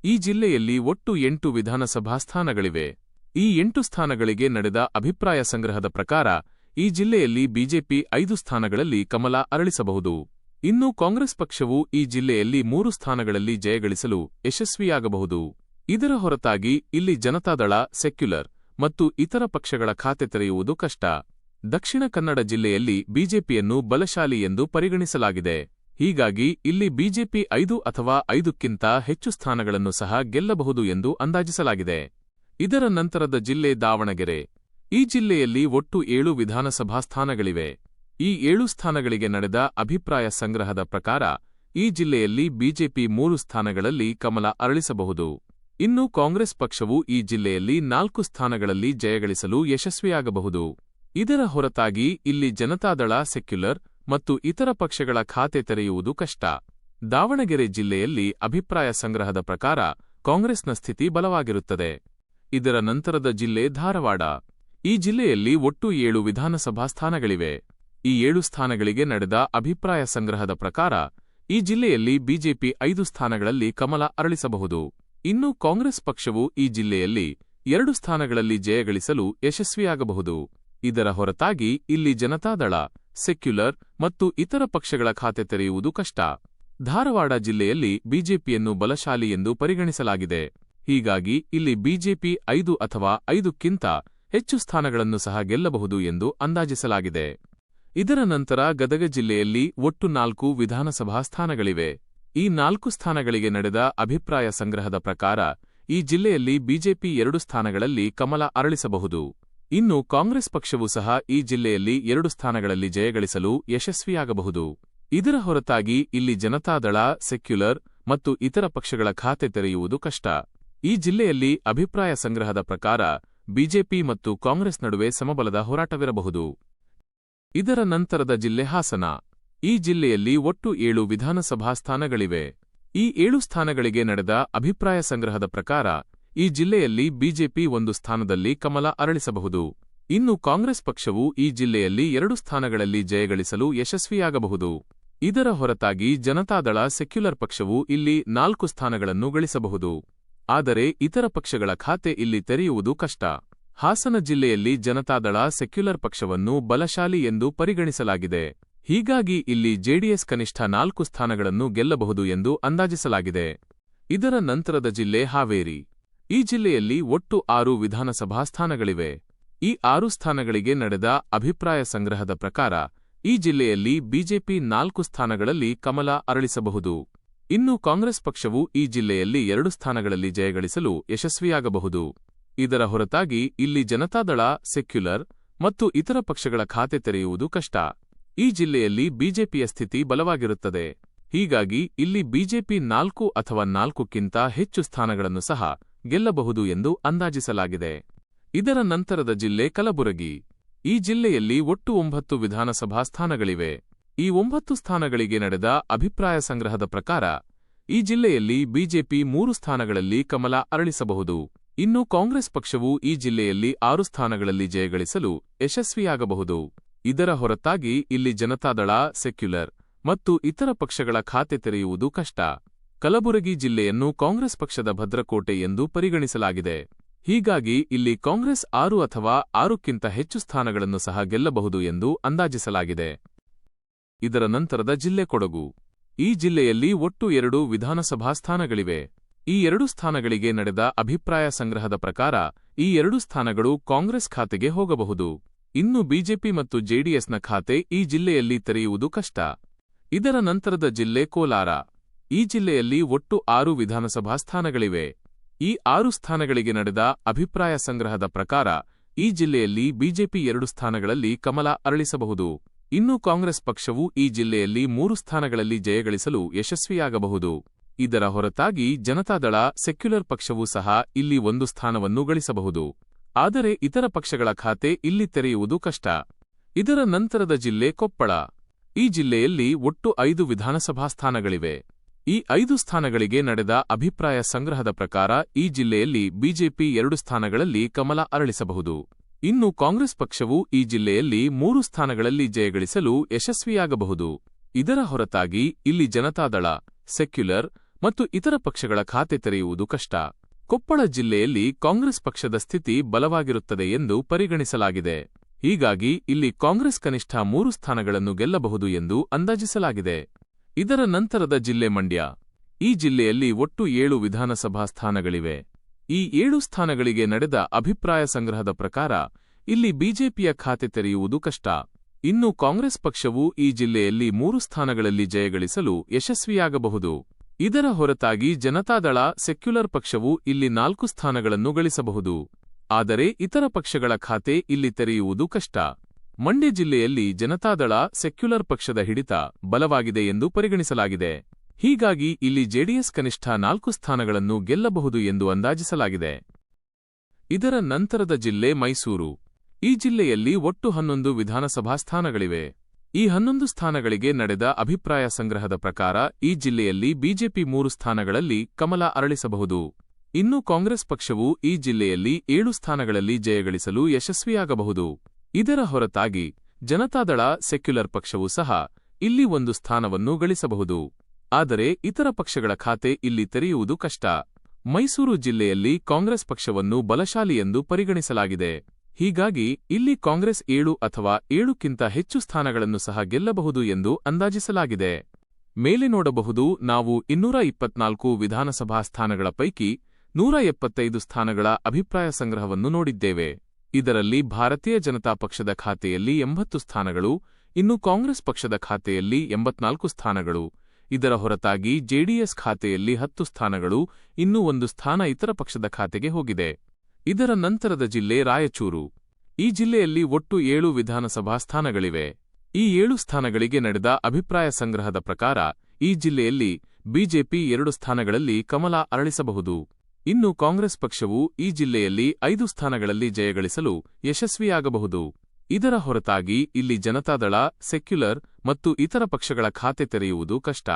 ಈ ಜಿಲ್ಲೆಯಲ್ಲಿ ಒಟ್ಟು ಎಂಟು ವಿಧಾನಸಭಾ ಸ್ಥಾನಗಳಿವೆ. ಈ ಎಂಟು ಸ್ಥಾನಗಳಿಗೆ ನಡೆದ ಅಭಿಪ್ರಾಯ ಸಂಗ್ರಹದ ಪ್ರಕಾರ, ಈ ಜಿಲ್ಲೆಯಲ್ಲಿ ಬಿಜೆಪಿ ಐದು ಸ್ಥಾನಗಳಲ್ಲಿ ಕಮಲ ಅರಳಿಸಬಹುದು. ಇನ್ನು ಕಾಂಗ್ರೆಸ್ ಪಕ್ಷವು ಈ ಜಿಲ್ಲೆಯಲ್ಲಿ ಮೂರು ಸ್ಥಾನಗಳಲ್ಲಿ ಜಯಗಳಿಸಲು ಯಶಸ್ವಿಯಾಗಬಹುದು. ಇದರ ಹೊರತಾಗಿ ಇಲ್ಲಿ ಜನತಾದಳ, ಸೆಕ್ಯುಲರ್ ಮತ್ತು ಇತರ ಪಕ್ಷಗಳ ಖಾತೆ ತೆರೆಯುವುದು ಕಷ್ಟ. ದಕ್ಷಿಣ ಕನ್ನಡ ಜಿಲ್ಲೆಯಲ್ಲಿ ಬಿಜೆಪಿಯನ್ನು ಬಲಶಾಲಿ ಎಂದು ಪರಿಗಣಿಸಲಾಗಿದೆ. ಹೀಗಾಗಿ ಇಲ್ಲಿ ಬಿಜೆಪಿ ಐದು ಅಥವಾ ಐದಕ್ಕಿಂತ ಹೆಚ್ಚು ಸ್ಥಾನಗಳನ್ನು ಸಹ ಗೆಲ್ಲಬಹುದು ಎಂದು ಅಂದಾಜಿಸಲಾಗಿದೆ. ಇದರ ನಂತರದ ಜಿಲ್ಲೆ ದಾವಣಗೆರೆ. ಈ ಜಿಲ್ಲೆಯಲ್ಲಿ ಒಟ್ಟು ಏಳು ವಿಧಾನಸಭಾ ಸ್ಥಾನಗಳಿವೆ. ಈ ಏಳು ಸ್ಥಾನಗಳಿಗೆ ನಡೆದ ಅಭಿಪ್ರಾಯ ಸಂಗ್ರಹದ ಪ್ರಕಾರ ಈ ಜಿಲ್ಲೆಯಲ್ಲಿ ಬಿಜೆಪಿ ಮೂರು ಸ್ಥಾನಗಳಲ್ಲಿ ಕಮಲ ಅರಳಿಸಬಹುದು. ಇನ್ನು ಕಾಂಗ್ರೆಸ್ ಪಕ್ಷವು ಈ ಜಿಲ್ಲೆಯಲ್ಲಿ ನಾಲ್ಕು ಸ್ಥಾನಗಳಲ್ಲಿ ಜಯಗಳಿಸಲು ಯಶಸ್ವಿಯಾಗಬಹುದು. ಇದರ ಹೊರತಾಗಿ ಇಲ್ಲಿ ಜನತಾದಳ, ಸೆಕ್ಯುಲರ್ ಮತ್ತು ಇತರ ಪಕ್ಷಗಳ ಖಾತೆ ತೆರೆಯುವುದು ಕಷ್ಟ. ದಾವಣಗೆರೆ ಜಿಲ್ಲೆಯಲ್ಲಿ ಅಭಿಪ್ರಾಯ ಸಂಗ್ರಹದ ಪ್ರಕಾರ ಕಾಂಗ್ರೆಸ್ನ ಸ್ಥಿತಿ ಬಲವಾಗಿರುತ್ತದೆ. ಇದರ ನಂತರದ ಜಿಲ್ಲೆ ಧಾರವಾಡ. ಈ ಜಿಲ್ಲೆಯಲ್ಲಿ ಒಟ್ಟು ಏಳು ವಿಧಾನಸಭಾ ಸ್ಥಾನಗಳಿವೆ. ಈ ಏಳು ಸ್ಥಾನಗಳಿಗೆ ನಡೆದ ಅಭಿಪ್ರಾಯ ಸಂಗ್ರಹದ ಪ್ರಕಾರ ಈ ಜಿಲ್ಲೆಯಲ್ಲಿ ಬಿಜೆಪಿ ಐದು ಸ್ಥಾನಗಳಲ್ಲಿ ಕಮಲ ಅರಳಿಸಬಹುದು. ಇನ್ನು ಕಾಂಗ್ರೆಸ್ ಪಕ್ಷವು ಈ ಜಿಲ್ಲೆಯಲ್ಲಿ ಎರಡು ಸ್ಥಾನಗಳಲ್ಲಿ ಜಯಗಳಿಸಲು ಯಶಸ್ವಿಯಾಗಬಹುದು. ಇದರ ಹೊರತಾಗಿ ಇಲ್ಲಿ ಜನತಾದಳ, ಸೆಕ್ಯುಲರ್ ಮತ್ತು ಇತರ ಪಕ್ಷಗಳ ಖಾತೆ ತೆರೆಯುವುದು ಕಷ್ಟ. ಧಾರವಾಡ ಜಿಲ್ಲೆಯಲ್ಲಿ ಬಿಜೆಪಿಯನ್ನು ಬಲಶಾಲಿ ಎಂದು ಪರಿಗಣಿಸಲಾಗಿದೆ. ಹೀಗಾಗಿ ಇಲ್ಲಿ ಬಿಜೆಪಿ ಐದು ಅಥವಾ ಐದಕ್ಕಿಂತ ಹೆಚ್ಚು ಸ್ಥಾನಗಳನ್ನು ಸಹ ಗೆಲ್ಲಬಹುದು ಎಂದು ಅಂದಾಜಿಸಲಾಗಿದೆ. ಇದರ ನಂತರ ಗದಗ ಜಿಲ್ಲೆಯಲ್ಲಿ ಒಟ್ಟು ನಾಲ್ಕು ವಿಧಾನಸಭಾ ಸ್ಥಾನಗಳಿವೆ. ಈ ನಾಲ್ಕು ಸ್ಥಾನಗಳಿಗೆ ನಡೆದ ಅಭಿಪ್ರಾಯ ಸಂಗ್ರಹದ ಪ್ರಕಾರ ಈ ಜಿಲ್ಲೆಯಲ್ಲಿ ಬಿಜೆಪಿ ಎರಡು ಸ್ಥಾನಗಳಲ್ಲಿ ಕಮಲ ಅರಳಿಸಬಹುದು. ಇನ್ನು ಕಾಂಗ್ರೆಸ್ ಪಕ್ಷವೂ ಸಹ ಈ ಜಿಲ್ಲೆಯಲ್ಲಿ ಎರಡು ಸ್ಥಾನಗಳಲ್ಲಿ ಜಯಗಳಿಸಲು ಯಶಸ್ವಿಯಾಗಬಹುದು. ಇದರ ಹೊರತಾಗಿ ಇಲ್ಲಿ ಜನತಾದಳ ಸೆಕ್ಯುಲರ್ ಮತ್ತು ಇತರ ಪಕ್ಷಗಳ ಖಾತೆ ತೆರೆಯುವುದು ಕಷ್ಟ. ಈ ಜಿಲ್ಲೆಯಲ್ಲಿ ಅಭಿಪ್ರಾಯ ಸಂಗ್ರಹದ ಪ್ರಕಾರ ಬಿಜೆಪಿ ಮತ್ತು ಕಾಂಗ್ರೆಸ್ ನಡುವೆ ಸಮಬಲದ ಹೋರಾಟವಿರಬಹುದು. ಇದರ ನಂತರದ ಜಿಲ್ಲೆ ಹಾಸನ. ಈ ಜಿಲ್ಲೆಯಲ್ಲಿ ಒಟ್ಟು ಏಳು ವಿಧಾನಸಭಾ ಸ್ಥಾನಗಳಿವೆ. ಈ ಏಳು ಸ್ಥಾನಗಳಿಗೆ ನಡೆದ ಅಭಿಪ್ರಾಯ ಸಂಗ್ರಹದ ಪ್ರಕಾರ ಈ ಜಿಲ್ಲೆಯಲ್ಲಿ ಬಿಜೆಪಿ ಒಂದು ಸ್ಥಾನದಲ್ಲಿ ಕಮಲ ಅರಳಿಸಬಹುದು. ಇನ್ನು ಕಾಂಗ್ರೆಸ್ ಪಕ್ಷವು ಈ ಜಿಲ್ಲೆಯಲ್ಲಿ ಎರಡು ಸ್ಥಾನಗಳಲ್ಲಿ ಜಯಗಳಿಸಲು ಯಶಸ್ವಿಯಾಗಬಹುದು. ಇದರ ಹೊರತಾಗಿ ಜನತಾದಳ ಸೆಕ್ಯುಲರ್ ಪಕ್ಷವು ಇಲ್ಲಿ ನಾಲ್ಕು ಸ್ಥಾನಗಳನ್ನು ಗಳಿಸಬಹುದು. ಆದರೆ ಇತರ ಪಕ್ಷಗಳ ಖಾತೆ ಇಲ್ಲಿ ತೆರೆಯುವುದು ಕಷ್ಟ. ಹಾಸನ ಜಿಲ್ಲೆಯಲ್ಲಿ ಜನತಾದಳ ಸೆಕ್ಯುಲರ್ ಪಕ್ಷವನ್ನು ಬಲಶಾಲಿ ಎಂದು ಪರಿಗಣಿಸಲಾಗಿದೆ. ಹೀಗಾಗಿ ಇಲ್ಲಿ ಜೆಡಿಎಸ್ ಕನಿಷ್ಠ ನಾಲ್ಕು ಸ್ಥಾನಗಳನ್ನು ಗೆಲ್ಲಬಹುದು ಎಂದು ಅಂದಾಜಿಸಲಾಗಿದೆ. ಇದರ ನಂತರದ ಜಿಲ್ಲೆ ಹಾವೇರಿ. ಈ ಜಿಲ್ಲೆಯಲ್ಲಿ ಒಟ್ಟು ಆರು ವಿಧಾನಸಭಾ ಸ್ಥಾನಗಳಿವೆ. ಈ ಆರು ಸ್ಥಾನಗಳಿಗೆ ನಡೆದ ಅಭಿಪ್ರಾಯ ಸಂಗ್ರಹದ ಪ್ರಕಾರ ಈ ಜಿಲ್ಲೆಯಲ್ಲಿ ಬಿಜೆಪಿ ನಾಲ್ಕು ಸ್ಥಾನಗಳಲ್ಲಿ ಕಮಲ ಅರಳಿಸಬಹುದು. ಇನ್ನು ಕಾಂಗ್ರೆಸ್ ಪಕ್ಷವು ಈ ಜಿಲ್ಲೆಯಲ್ಲಿ ಎರಡು ಸ್ಥಾನಗಳಲ್ಲಿ ಜಯಗಳಿಸಲು ಯಶಸ್ವಿಯಾಗಬಹುದು. ಇದರ ಹೊರತಾಗಿ ಇಲ್ಲಿ ಜನತಾದಳ, ಸೆಕ್ಯುಲರ್ ಮತ್ತು ಇತರ ಪಕ್ಷಗಳ ಖಾತೆ ತೆರೆಯುವುದು ಕಷ್ಟ. ಈ ಜಿಲ್ಲೆಯಲ್ಲಿ ಬಿಜೆಪಿಯ ಸ್ಥಿತಿ ಬಲವಾಗಿರುತ್ತದೆ. ಹೀಗಾಗಿ ಇಲ್ಲಿ ಬಿಜೆಪಿ ನಾಲ್ಕು ಅಥವಾ ನಾಲ್ಕಕ್ಕಿಂತ ಹೆಚ್ಚು ಸ್ಥಾನಗಳನ್ನು ಸಹ ಗೆಲ್ಲಬಹುದು ಎಂದು ಅಂದಾಜಿಸಲಾಗಿದೆ. ಇದರ ನಂತರದ ಜಿಲ್ಲೆ ಕಲಬುರಗಿ. ಈ ಜಿಲ್ಲೆಯಲ್ಲಿ ಒಟ್ಟು ಒಂಬತ್ತು ವಿಧಾನಸಭಾ ಸ್ಥಾನಗಳಿವೆ. ಈ ಒಂಬತ್ತು ಸ್ಥಾನಗಳಿಗೆ ನಡೆದ ಅಭಿಪ್ರಾಯ ಸಂಗ್ರಹದ ಪ್ರಕಾರ, ಈ ಜಿಲ್ಲೆಯಲ್ಲಿ ಬಿಜೆಪಿ ಮೂರು ಸ್ಥಾನಗಳಲ್ಲಿ ಕಮಲ ಅರಳಿಸಬಹುದು. ಇನ್ನು ಕಾಂಗ್ರೆಸ್ ಪಕ್ಷವು ಈ ಜಿಲ್ಲೆಯಲ್ಲಿ ಆರು ಸ್ಥಾನಗಳಲ್ಲಿ ಜಯಗಳಿಸಲು ಯಶಸ್ವಿಯಾಗಬಹುದು. ಇದರ ಹೊರತಾಗಿ ಇಲ್ಲಿ ಜನತಾದಳ, ಸೆಕ್ಯುಲರ್ ಮತ್ತು ಇತರ ಪಕ್ಷಗಳ ಖಾತೆ ತೆರೆಯುವುದು ಕಷ್ಟ. ಕಲಬುರಗಿ ಜಿಲ್ಲೆಯನ್ನು ಕಾಂಗ್ರೆಸ್ ಪಕ್ಷದ ಭದ್ರಕೋಟೆ ಎಂದು ಪರಿಗಣಿಸಲಾಗಿದೆ. ಹೀಗಾಗಿ ಇಲ್ಲಿ ಕಾಂಗ್ರೆಸ್ ಆರು ಅಥವಾ ಆರುಕ್ಕಿಂತ ಹೆಚ್ಚು ಸ್ಥಾನಗಳನ್ನು ಸಹ ಗೆಲ್ಲಬಹುದು ಎಂದು ಅಂದಾಜಿಸಲಾಗಿದೆ. ಇದರ ನಂತರದ ಜಿಲ್ಲೆ ಕೊಡಗು. ಈ ಜಿಲ್ಲೆಯಲ್ಲಿ ಒಟ್ಟು ಎರಡು ವಿಧಾನಸಭಾ ಸ್ಥಾನಗಳಿವೆ. ಈ ಎರಡು ಸ್ಥಾನಗಳಿಗೆ ನಡೆದ ಅಭಿಪ್ರಾಯ ಸಂಗ್ರಹದ ಪ್ರಕಾರ ಈ ಎರಡು ಸ್ಥಾನಗಳು ಕಾಂಗ್ರೆಸ್ ಖಾತೆಗೆ ಹೋಗಬಹುದು. ಇನ್ನು ಬಿಜೆಪಿ ಮತ್ತು ಜೆಡಿಎಸ್ನ ಖಾತೆ ಈ ಜಿಲ್ಲೆಯಲ್ಲಿ ತೆರೆಯುವುದು ಕಷ್ಟ. ಇದರ ನಂತರದ ಜಿಲ್ಲೆ ಕೋಲಾರ. ಈ ಜಿಲ್ಲೆಯಲ್ಲಿ ಒಟ್ಟು ಆರು ವಿಧಾನಸಭಾ ಸ್ಥಾನಗಳಿವೆ. ಈ ಆರು ಸ್ಥಾನಗಳಿಗೆ ನಡೆದ ಅಭಿಪ್ರಾಯ ಸಂಗ್ರಹದ ಪ್ರಕಾರ ಈ ಜಿಲ್ಲೆಯಲ್ಲಿ ಬಿಜೆಪಿ ಎರಡು ಸ್ಥಾನಗಳಲ್ಲಿ ಕಮಲ ಅರಳಿಸಬಹುದು. ಇನ್ನು ಕಾಂಗ್ರೆಸ್ ಪಕ್ಷವು ಈ ಜಿಲ್ಲೆಯಲ್ಲಿ ಮೂರು ಸ್ಥಾನಗಳಲ್ಲಿ ಜಯಗಳಿಸಲು ಯಶಸ್ವಿಯಾಗಬಹುದು. ಇದರ ಹೊರತಾಗಿ ಜನತಾದಳ ಸೆಕ್ಯುಲರ್ ಪಕ್ಷವೂ ಸಹ ಇಲ್ಲಿ ಒಂದು ಸ್ಥಾನವನ್ನು ಗಳಿಸಬಹುದು. ಆದರೆ ಇತರ ಪಕ್ಷಗಳ ಖಾತೆ ಇಲ್ಲಿ ತೆರೆಯುವುದು ಕಷ್ಟ. ಇದರ ನಂತರದ ಜಿಲ್ಲೆ ಕೊಪ್ಪಳ. ಈ ಜಿಲ್ಲೆಯಲ್ಲಿ ಒಟ್ಟು ಐದು ವಿಧಾನಸಭಾ ಸ್ಥಾನಗಳಿವೆ. ಈ ಐದು ಸ್ಥಾನಗಳಿಗೆ ನಡೆದ ಅಭಿಪ್ರಾಯ ಸಂಗ್ರಹದ ಪ್ರಕಾರ ಈ ಜಿಲ್ಲೆಯಲ್ಲಿ ಬಿಜೆಪಿ ಎರಡು ಸ್ಥಾನಗಳಲ್ಲಿ ಕಮಲ ಅರಳಿಸಬಹುದು. ಇನ್ನು ಕಾಂಗ್ರೆಸ್ ಪಕ್ಷವು ಈ ಜಿಲ್ಲೆಯಲ್ಲಿ ಮೂರು ಸ್ಥಾನಗಳಲ್ಲಿ ಜಯಗಳಿಸಲು ಯಶಸ್ವಿಯಾಗಬಹುದು. ಇದರ ಹೊರತಾಗಿ ಇಲ್ಲಿ ಜನತಾದಳ ಸೆಕ್ಯುಲರ್ ಮತ್ತು ಇತರ ಪಕ್ಷಗಳ ಖಾತೆ ತೆರೆಯುವುದು ಕಷ್ಟ. ಕೊಪ್ಪಳ ಜಿಲ್ಲೆಯಲ್ಲಿ ಕಾಂಗ್ರೆಸ್ ಪಕ್ಷದ ಸ್ಥಿತಿ ಬಲವಾಗಿರುತ್ತದೆ ಎಂದು ಪರಿಗಣಿಸಲಾಗಿದೆ. ಹೀಗಾಗಿ ಇಲ್ಲಿ ಕಾಂಗ್ರೆಸ್ ಕನಿಷ್ಠ ಮೂರು ಸ್ಥಾನಗಳನ್ನು ಗೆಲ್ಲಬಹುದು ಎಂದು ಅಂದಾಜಿಸಲಾಗಿದೆ. ಇದರ ನಂತರದ ಜಿಲ್ಲೆ ಮಂಡ್ಯ. ಈ ಜಿಲ್ಲೆಯಲ್ಲಿ ಒಟ್ಟು ಏಳು ವಿಧಾನಸಭಾ ಸ್ಥಾನಗಳಿವೆ. ಈ ಏಳು ಸ್ಥಾನಗಳಿಗೆ ನಡೆದ ಅಭಿಪ್ರಾಯ ಸಂಗ್ರಹದ ಪ್ರಕಾರ, ಇಲ್ಲಿ ಬಿಜೆಪಿಯ ಖಾತೆ ತೆರೆಯುವುದು ಕಷ್ಟ. ಇನ್ನು ಕಾಂಗ್ರೆಸ್ ಪಕ್ಷವು ಈ ಜಿಲ್ಲೆಯಲ್ಲಿ ಮೂರು ಸ್ಥಾನಗಳಲ್ಲಿ ಜಯಗಳಿಸಲು ಯಶಸ್ವಿಯಾಗಬಹುದು. ಇದರ ಹೊರತಾಗಿ ಜನತಾದಳ ಸೆಕ್ಯುಲರ್ ಪಕ್ಷವು ಇಲ್ಲಿ ನಾಲ್ಕು ಸ್ಥಾನಗಳನ್ನು ಗಳಿಸಬಹುದು. ಆದರೆ ಇತರ ಪಕ್ಷಗಳ ಖಾತೆ ಇಲ್ಲಿ ತೆರೆಯುವುದು ಕಷ್ಟ. ಮಂಡ್ಯ ಜಿಲ್ಲೆಯಲ್ಲಿ ಜನತಾದಳ ಸೆಕ್ಯುಲರ್ ಪಕ್ಷದ ಹಿಡಿತ ಬಲವಾಗಿದೆ ಎಂದು ಪರಿಗಣಿಸಲಾಗಿದೆ. ಹೀಗಾಗಿ ಇಲ್ಲಿ ಜೆಡಿಎಸ್ ಕನಿಷ್ಠ ನಾಲ್ಕು ಸ್ಥಾನಗಳನ್ನು ಗೆಲ್ಲಬಹುದು ಎಂದು ಅಂದಾಜಿಸಲಾಗಿದೆ. ಇದರ ನಂತರದ ಜಿಲ್ಲೆ ಮೈಸೂರು. ಈ ಜಿಲ್ಲೆಯಲ್ಲಿ ಒಟ್ಟು ಹನ್ನೊಂದು ವಿಧಾನಸಭಾ ಸ್ಥಾನಗಳಿವೆ. ಈ ಹನ್ನೊಂದು ಸ್ಥಾನಗಳಿಗೆ ನಡೆದ ಅಭಿಪ್ರಾಯ ಸಂಗ್ರಹದ ಪ್ರಕಾರ ಈ ಜಿಲ್ಲೆಯಲ್ಲಿ ಬಿಜೆಪಿ ಮೂರು ಸ್ಥಾನಗಳಲ್ಲಿ ಕಮಲ ಅರಳಿಸಬಹುದು. ಇನ್ನು ಕಾಂಗ್ರೆಸ್ ಪಕ್ಷವು ಈ ಜಿಲ್ಲೆಯಲ್ಲಿ ಏಳು ಸ್ಥಾನಗಳಲ್ಲಿ ಜಯಗಳಿಸಲು ಯಶಸ್ವಿಯಾಗಬಹುದು. ಇದರ ಹೊರತಾಗಿ ಜನತಾದಳ ಸೆಕ್ಯುಲರ್ ಪಕ್ಷವೂ ಸಹ ಇಲ್ಲಿ ಒಂದು ಸ್ಥಾನವನ್ನು ಗಳಿಸಬಹುದು. ಆದರೆ ಇತರ ಪಕ್ಷಗಳ ಖಾತೆ ಇಲ್ಲಿ ತೆರೆಯುವುದು ಕಷ್ಟ. ಮೈಸೂರು ಜಿಲ್ಲೆಯಲ್ಲಿ ಕಾಂಗ್ರೆಸ್ ಪಕ್ಷವನ್ನು ಬಲಶಾಲಿ ಎಂದು ಪರಿಗಣಿಸಲಾಗಿದೆ. ಹೀಗಾಗಿ ಇಲ್ಲಿ ಕಾಂಗ್ರೆಸ್ ಏಳು ಅಥವಾ ಏಳುಕ್ಕಿಂತ ಹೆಚ್ಚು ಸ್ಥಾನಗಳನ್ನು ಸಹ ಗೆಲ್ಲಬಹುದು ಎಂದು ಅಂದಾಜಿಸಲಾಗಿದೆ. ಮೇಲೆ ನೋಡಬಹುದು ನಾವು ಇನ್ನೂರ ಇಪ್ಪತ್ನಾಲ್ಕು ವಿಧಾನಸಭಾ ಸ್ಥಾನಗಳ ಪೈಕಿ ನೂರ ಎಪ್ಪತ್ತೈದು ಸ್ಥಾನಗಳ ಅಭಿಪ್ರಾಯ ಸಂಗ್ರಹವನ್ನು ನೋಡಿದ್ದೇವೆ. ಇದರಲ್ಲಿ ಭಾರತೀಯ ಜನತಾ ಪಕ್ಷದ ಖಾತೆಯಲ್ಲಿ ಎಂಬತ್ತು ಸ್ಥಾನಗಳು, ಇನ್ನು ಕಾಂಗ್ರೆಸ್ ಪಕ್ಷದ ಖಾತೆಯಲ್ಲಿ ಎಂಬತ್ನಾಲ್ಕು ಸ್ಥಾನಗಳು. ಇದರ ಹೊರತಾಗಿ ಜೆಡಿಎಸ್ ಖಾತೆಯಲ್ಲಿ ಹತ್ತು ಸ್ಥಾನಗಳು, ಇನ್ನೂ ಒಂದು ಸ್ಥಾನ ಇತರ ಪಕ್ಷದ ಖಾತೆಗೆ ಹೋಗಿದೆ. ಇದರ ನಂತರದ ಜಿಲ್ಲೆ ರಾಯಚೂರು. ಈ ಜಿಲ್ಲೆಯಲ್ಲಿ ಒಟ್ಟು ಏಳು ವಿಧಾನಸಭಾ ಸ್ಥಾನಗಳಿವೆ. ಈ ಏಳು ಸ್ಥಾನಗಳಿಗೆ ನಡೆದ ಅಭಿಪ್ರಾಯ ಸಂಗ್ರಹದ ಪ್ರಕಾರ, ಈ ಜಿಲ್ಲೆಯಲ್ಲಿ ಬಿಜೆಪಿ ಎರಡು ಸ್ಥಾನಗಳಲ್ಲಿ ಕಮಲ ಅರಳಿಸಬಹುದು. ಇನ್ನು ಕಾಂಗ್ರೆಸ್ ಪಕ್ಷವು ಈ ಜಿಲ್ಲೆಯಲ್ಲಿ ಐದು ಸ್ಥಾನಗಳಲ್ಲಿ ಜಯಗಳಿಸಲು ಯಶಸ್ವಿಯಾಗಬಹುದು. ಇದರ ಹೊರತಾಗಿ ಇಲ್ಲಿ ಜನತಾದಳ, ಸೆಕ್ಯುಲರ್ ಮತ್ತು ಇತರ ಪಕ್ಷಗಳ ಖಾತೆ ತೆರೆಯುವುದು ಕಷ್ಟ.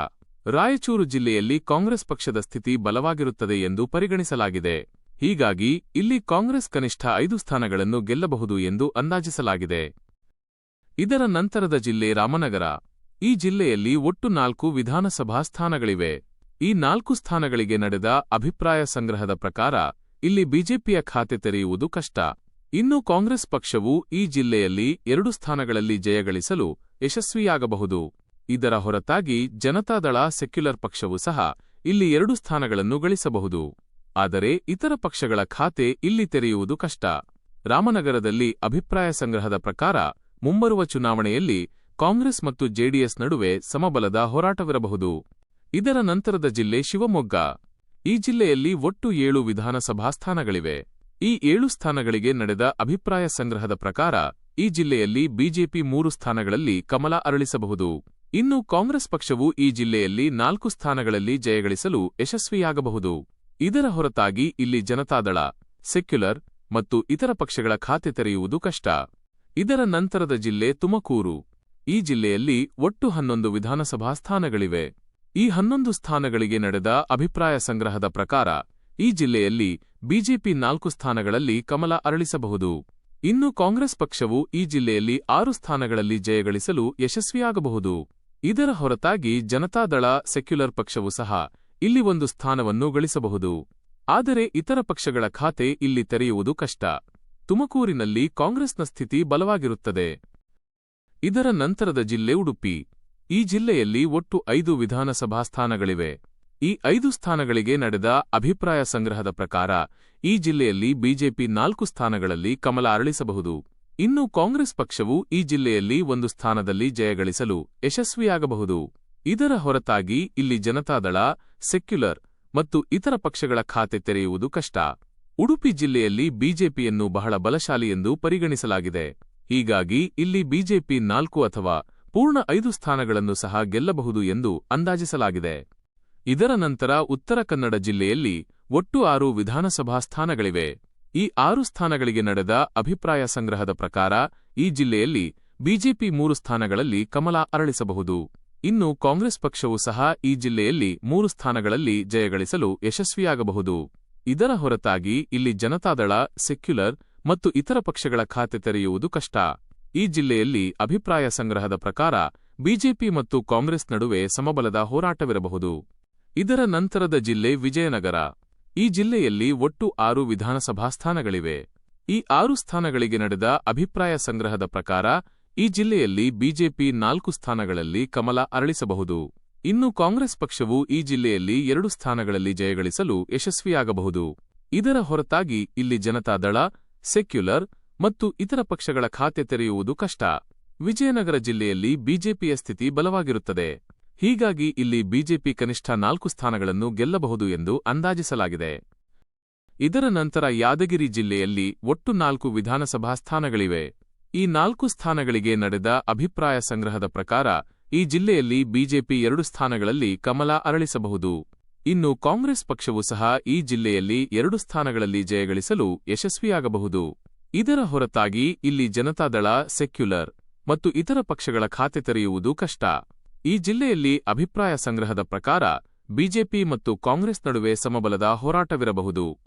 ರಾಯಚೂರು ಜಿಲ್ಲೆಯಲ್ಲಿ ಕಾಂಗ್ರೆಸ್ ಪಕ್ಷದ ಸ್ಥಿತಿ ಬಲವಾಗಿರುತ್ತದೆ ಎಂದು ಪರಿಗಣಿಸಲಾಗಿದೆ. ಹೀಗಾಗಿ ಇಲ್ಲಿ ಕಾಂಗ್ರೆಸ್ ಕನಿಷ್ಠ ಐದು ಸ್ಥಾನಗಳನ್ನು ಗೆಲ್ಲಬಹುದು ಎಂದು ಅಂದಾಜಿಸಲಾಗಿದೆ. ಇದರ ನಂತರದ ಜಿಲ್ಲೆ ರಾಮನಗರ. ಈ ಜಿಲ್ಲೆಯಲ್ಲಿ ಒಟ್ಟು ನಾಲ್ಕು ವಿಧಾನಸಭಾ ಸ್ಥಾನಗಳಿವೆ. ಈ ನಾಲ್ಕು ಸ್ಥಾನಗಳಿಗೆ ನಡೆದ ಅಭಿಪ್ರಾಯ ಸಂಗ್ರಹದ ಪ್ರಕಾರ ಇಲ್ಲಿ ಬಿಜೆಪಿಯ ಖಾತೆ ತೆರೆಯುವುದು ಕಷ್ಟ. ಇನ್ನು ಕಾಂಗ್ರೆಸ್ ಪಕ್ಷವು ಈ ಜಿಲ್ಲೆಯಲ್ಲಿ ಎರಡು ಸ್ಥಾನಗಳಲ್ಲಿ ಜಯಗಳಿಸಲು ಯಶಸ್ವಿಯಾಗಬಹುದು. ಇದರ ಹೊರತಾಗಿ ಜನತಾದಳ ಸೆಕ್ಯುಲರ್ ಪಕ್ಷವು ಸಹ ಇಲ್ಲಿ ಎರಡು ಸ್ಥಾನಗಳನ್ನು ಗಳಿಸಬಹುದು. ಆದರೆ ಇತರ ಪಕ್ಷಗಳ ಖಾತೆ ಇಲ್ಲಿ ತೆರೆಯುವುದು ಕಷ್ಟ. ರಾಮನಗರದಲ್ಲಿ ಅಭಿಪ್ರಾಯ ಸಂಗ್ರಹದ ಪ್ರಕಾರ ಮುಂಬರುವ ಚುನಾವಣೆಯಲ್ಲಿ ಕಾಂಗ್ರೆಸ್ ಮತ್ತು ಜೆಡಿಎಸ್ ನಡುವೆ ಸಮಬಲದ ಹೋರಾಟವಿರಬಹುದು. ಇದರ ನಂತರದ ಜಿಲ್ಲೆ ಶಿವಮೊಗ್ಗ. ಈ ಜಿಲ್ಲೆಯಲ್ಲಿ ಒಟ್ಟು ಏಳು ವಿಧಾನಸಭಾ ಸ್ಥಾನಗಳಿವೆ. ಈ ಏಳು ಸ್ಥಾನಗಳಿಗೆ ನಡೆದ ಅಭಿಪ್ರಾಯ ಸಂಗ್ರಹದ ಪ್ರಕಾರ, ಈ ಜಿಲ್ಲೆಯಲ್ಲಿ ಬಿಜೆಪಿ ಮೂರು ಸ್ಥಾನಗಳಲ್ಲಿ ಕಮಲ ಅರಳಿಸಬಹುದು. ಇನ್ನು ಕಾಂಗ್ರೆಸ್ ಪಕ್ಷವು ಈ ಜಿಲ್ಲೆಯಲ್ಲಿ ನಾಲ್ಕು ಸ್ಥಾನಗಳಲ್ಲಿ ಜಯಗಳಿಸಲು ಯಶಸ್ವಿಯಾಗಬಹುದು. ಇದರ ಹೊರತಾಗಿ ಇಲ್ಲಿ ಜನತಾದಳ, ಸೆಕ್ಯುಲರ್ ಮತ್ತು ಇತರ ಪಕ್ಷಗಳ ಖಾತೆ ತೆರೆಯುವುದು ಕಷ್ಟ. ಇದರ ನಂತರದ ಜಿಲ್ಲೆ ತುಮಕೂರು. ಈ ಜಿಲ್ಲೆಯಲ್ಲಿ ಒಟ್ಟು ಹನ್ನೊಂದು ವಿಧಾನಸಭಾ ಸ್ಥಾನಗಳಿವೆ. ಈ ಹನ್ನೊಂದು ಸ್ಥಾನಗಳಿಗೆ ನಡೆದ ಅಭಿಪ್ರಾಯ ಸಂಗ್ರಹದ ಪ್ರಕಾರ, ಈ ಜಿಲ್ಲೆಯಲ್ಲಿ ಬಿಜೆಪಿ ನಾಲ್ಕು ಸ್ಥಾನಗಳಲ್ಲಿ ಕಮಲ ಅರಳಿಸಬಹುದು. ಇನ್ನು ಕಾಂಗ್ರೆಸ್ ಪಕ್ಷವು ಈ ಜಿಲ್ಲೆಯಲ್ಲಿ ಆರು ಸ್ಥಾನಗಳಲ್ಲಿ ಜಯಗಳಿಸಲು ಯಶಸ್ವಿಯಾಗಬಹುದು. ಇದರ ಹೊರತಾಗಿ ಜನತಾದಳ ಸೆಕ್ಯುಲರ್ ಪಕ್ಷವು ಸಹ ಇಲ್ಲಿ ಒಂದು ಸ್ಥಾನವನ್ನು ಗಳಿಸಬಹುದು. ಆದರೆ ಇತರ ಪಕ್ಷಗಳ ಖಾತೆ ಇಲ್ಲಿ ತೆರೆಯುವುದು ಕಷ್ಟ. ತುಮಕೂರಿನಲ್ಲಿ ಕಾಂಗ್ರೆಸ್ನ ಸ್ಥಿತಿ ಬಲವಾಗಿರುತ್ತದೆ. ಇದರ ನಂತರದ ಜಿಲ್ಲೆ ಉಡುಪಿ. ಈ ಜಿಲ್ಲೆಯಲ್ಲಿ ಒಟ್ಟು ಐದು ವಿಧಾನಸಭಾ ಸ್ಥಾನಗಳಿವೆ. ಈ ಐದು ಸ್ಥಾನಗಳಿಗೆ ನಡೆದ ಅಭಿಪ್ರಾಯ ಸಂಗ್ರಹದ ಪ್ರಕಾರ, ಈ ಜಿಲ್ಲೆಯಲ್ಲಿ ಬಿಜೆಪಿ ನಾಲ್ಕು ಸ್ಥಾನಗಳಲ್ಲಿ ಕಮಲ ಅರಳಿಸಬಹುದು. ಇನ್ನು ಕಾಂಗ್ರೆಸ್ ಪಕ್ಷವು ಈ ಜಿಲ್ಲೆಯಲ್ಲಿ ಒಂದು ಸ್ಥಾನದಲ್ಲಿ ಜಯಗಳಿಸಲು ಯಶಸ್ವಿಯಾಗಬಹುದು. ಇದರ ಹೊರತಾಗಿ ಇಲ್ಲಿ ಜನತಾದಳ ಸೆಕ್ಯುಲರ್ ಮತ್ತು ಇತರ ಪಕ್ಷಗಳ ಖಾತೆ ತೆರೆಯುವುದು ಕಷ್ಟ. ಉಡುಪಿ ಜಿಲ್ಲೆಯಲ್ಲಿ ಬಿಜೆಪಿಯನ್ನು ಬಹಳ ಬಲಶಾಲಿ ಎಂದು ಪರಿಗಣಿಸಲಾಗಿದೆ. ಹೀಗಾಗಿ ಇಲ್ಲಿ ಬಿಜೆಪಿ ನಾಲ್ಕು ಅಥವಾ ಪೂರ್ಣ ಐದು ಸ್ಥಾನಗಳನ್ನು ಸಹ ಗೆಲ್ಲಬಹುದು ಎಂದು ಅಂದಾಜಿಸಲಾಗಿದೆ. ಇದರ ನಂತರ ಉತ್ತರ ಕನ್ನಡ ಜಿಲ್ಲೆಯಲ್ಲಿ ಒಟ್ಟು ಆರು ವಿಧಾನಸಭಾ ಸ್ಥಾನಗಳಿವೆ. ಈ ಆರು ಸ್ಥಾನಗಳಿಗೆ ನಡೆದ ಅಭಿಪ್ರಾಯ ಸಂಗ್ರಹದ ಪ್ರಕಾರ ಈ ಜಿಲ್ಲೆಯಲ್ಲಿ ಬಿಜೆಪಿ ಮೂರು ಸ್ಥಾನಗಳಲ್ಲಿ ಕಮಲ ಅರಳಿಸಬಹುದು. ಇನ್ನು ಕಾಂಗ್ರೆಸ್ ಪಕ್ಷವು ಸಹ ಈ ಜಿಲ್ಲೆಯಲ್ಲಿ ಮೂರು ಸ್ಥಾನಗಳಲ್ಲಿ ಜಯಗಳಿಸಲು ಯಶಸ್ವಿಯಾಗಬಹುದು. ಇದರ ಹೊರತಾಗಿ ಇಲ್ಲಿ ಜನತಾದಳ, ಸೆಕ್ಯುಲರ್ ಮತ್ತು ಇತರ ಪಕ್ಷಗಳ ಖಾತೆ ತೆರೆಯುವುದು ಕಷ್ಟ. ಈ ಜಿಲ್ಲೆಯಲ್ಲಿ ಅಭಿಪ್ರಾಯ ಸಂಗ್ರಹದ ಪ್ರಕಾರ ಬಿಜೆಪಿ ಮತ್ತು ಕಾಂಗ್ರೆಸ್ ನಡುವೆ ಸಮಬಲದ ಹೋರಾಟವಿರಬಹುದು. ಇದರ ನಂತರದ ಜಿಲ್ಲೆ ವಿಜಯನಗರ. ಈ ಜಿಲ್ಲೆಯಲ್ಲಿ ಒಟ್ಟು ಆರು ವಿಧಾನಸಭಾ ಸ್ಥಾನಗಳಿವೆ. ಈ ಆರು ಸ್ಥಾನಗಳಿಗೆ ನಡೆದ ಅಭಿಪ್ರಾಯ ಸಂಗ್ರಹದ ಪ್ರಕಾರ ಈ ಜಿಲ್ಲೆಯಲ್ಲಿ ಬಿಜೆಪಿ ನಾಲ್ಕು ಸ್ಥಾನಗಳಲ್ಲಿ ಕಮಲ ಅರಳಿಸಬಹುದು. ಇನ್ನು ಕಾಂಗ್ರೆಸ್ ಪಕ್ಷವು ಈ ಜಿಲ್ಲೆಯಲ್ಲಿ ಎರಡು ಸ್ಥಾನಗಳಲ್ಲಿ ಜಯಗಳಿಸಲು ಯಶಸ್ವಿಯಾಗಬಹುದು. ಇದರ ಹೊರತಾಗಿ ಇಲ್ಲಿ ಜನತಾದಳ ಸೆಕ್ಯುಲರ್ ಮತ್ತು ಇತರ ಪಕ್ಷಗಳ ಖಾತೆ ತೆರೆಯುವುದು ಕಷ್ಟ. ವಿಜಯನಗರ ಜಿಲ್ಲೆಯಲ್ಲಿ ಬಿಜೆಪಿಯ ಸ್ಥಿತಿ ಬಲವಾಗಿರುತ್ತದೆ. ಹೀಗಾಗಿ ಇಲ್ಲಿ ಬಿಜೆಪಿ ಕನಿಷ್ಠ ನಾಲ್ಕು ಸ್ಥಾನಗಳನ್ನು ಗೆಲ್ಲಬಹುದು ಎಂದು ಅಂದಾಜಿಸಲಾಗಿದೆ. ಇದರ ನಂತರ ಯಾದಗಿರಿ ಜಿಲ್ಲೆಯಲ್ಲಿ ಒಟ್ಟು ನಾಲ್ಕು ವಿಧಾನಸಭಾ ಸ್ಥಾನಗಳಿವೆ. ಈ ನಾಲ್ಕು ಸ್ಥಾನಗಳಿಗೆ ನಡೆದ ಅಭಿಪ್ರಾಯ ಸಂಗ್ರಹದ ಪ್ರಕಾರ, ಈ ಜಿಲ್ಲೆಯಲ್ಲಿ ಬಿಜೆಪಿ ಎರಡು ಸ್ಥಾನಗಳಲ್ಲಿ ಕಮಲ ಅರಳಿಸಬಹುದು. ಇನ್ನು ಕಾಂಗ್ರೆಸ್ ಪಕ್ಷವು ಸಹ ಈ ಜಿಲ್ಲೆಯಲ್ಲಿ ಎರಡು ಸ್ಥಾನಗಳಲ್ಲಿ ಜಯಗಳಿಸಲು ಯಶಸ್ವಿಯಾಗಬಹುದು. ಇದರ ಹೊರತಾಗಿ ಇಲ್ಲಿ ಜನತಾದಳ, ಸೆಕ್ಯುಲರ್ ಮತ್ತು ಇತರ ಪಕ್ಷಗಳ ಖಾತೆ ತೆರೆಯುವುದು ಕಷ್ಟ. ಈ ಜಿಲ್ಲೆಯಲ್ಲಿ ಅಭಿಪ್ರಾಯ ಸಂಗ್ರಹದ ಪ್ರಕಾರ ಬಿಜೆಪಿ ಮತ್ತು ಕಾಂಗ್ರೆಸ್ ನಡುವೆ ಸಮಬಲದ ಹೋರಾಟವಿರಬಹುದು.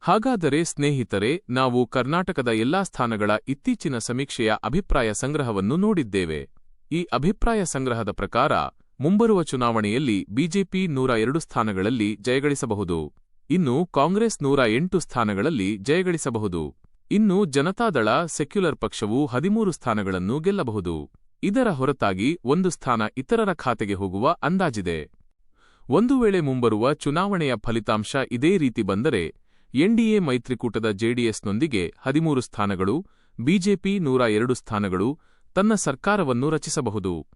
ಹಾಗಾದರೆ ಸ್ನೇಹಿತರೆ, ನಾವು ಕರ್ನಾಟಕದ ಎಲ್ಲಾ ಸ್ಥಾನಗಳ ಇತ್ತೀಚಿನ ಸಮೀಕ್ಷೆಯ ಅಭಿಪ್ರಾಯ ಸಂಗ್ರಹವನ್ನು ನೋಡಿದ್ದೇವೆ. ಈ ಅಭಿಪ್ರಾಯ ಸಂಗ್ರಹದ ಪ್ರಕಾರ ಮುಂಬರುವ ಚುನಾವಣೆಯಲ್ಲಿ ಬಿಜೆಪಿ ನೂರ ಎರಡು ಸ್ಥಾನಗಳಲ್ಲಿ ಜಯಗಳಿಸಬಹುದು. ಇನ್ನು ಕಾಂಗ್ರೆಸ್ ನೂರ ಎಂಟು ಸ್ಥಾನಗಳಲ್ಲಿ ಜಯಗಳಿಸಬಹುದು. ಇನ್ನು ಜನತಾದಳ ಸೆಕ್ಯುಲರ್ ಪಕ್ಷವು ಹದಿಮೂರು ಸ್ಥಾನಗಳನ್ನು ಗೆಲ್ಲಬಹುದು. ಇದರ ಹೊರತಾಗಿ ಒಂದು ಸ್ಥಾನ ಇತರರ ಖಾತೆಗೆ ಹೋಗುವ ಅಂದಾಜಿದೆ. ಒಂದು ವೇಳೆ ಮುಂಬರುವ ಚುನಾವಣೆಯ ಫಲಿತಾಂಶ ಇದೇ ರೀತಿ ಬಂದರೆ, ಎನ್ಡಿಎ ಮೈತ್ರಿಕೂಟದ ಜೆಡಿಎಸ್ನೊಂದಿಗೆ ಹದಿಮೂರು ಸ್ಥಾನಗಳು, ಬಿಜೆಪಿ ನೂರ ಎರಡು ಸ್ಥಾನಗಳು ತನ್ನ ಸರ್ಕಾರವನ್ನು ರಚಿಸಬಹುದು.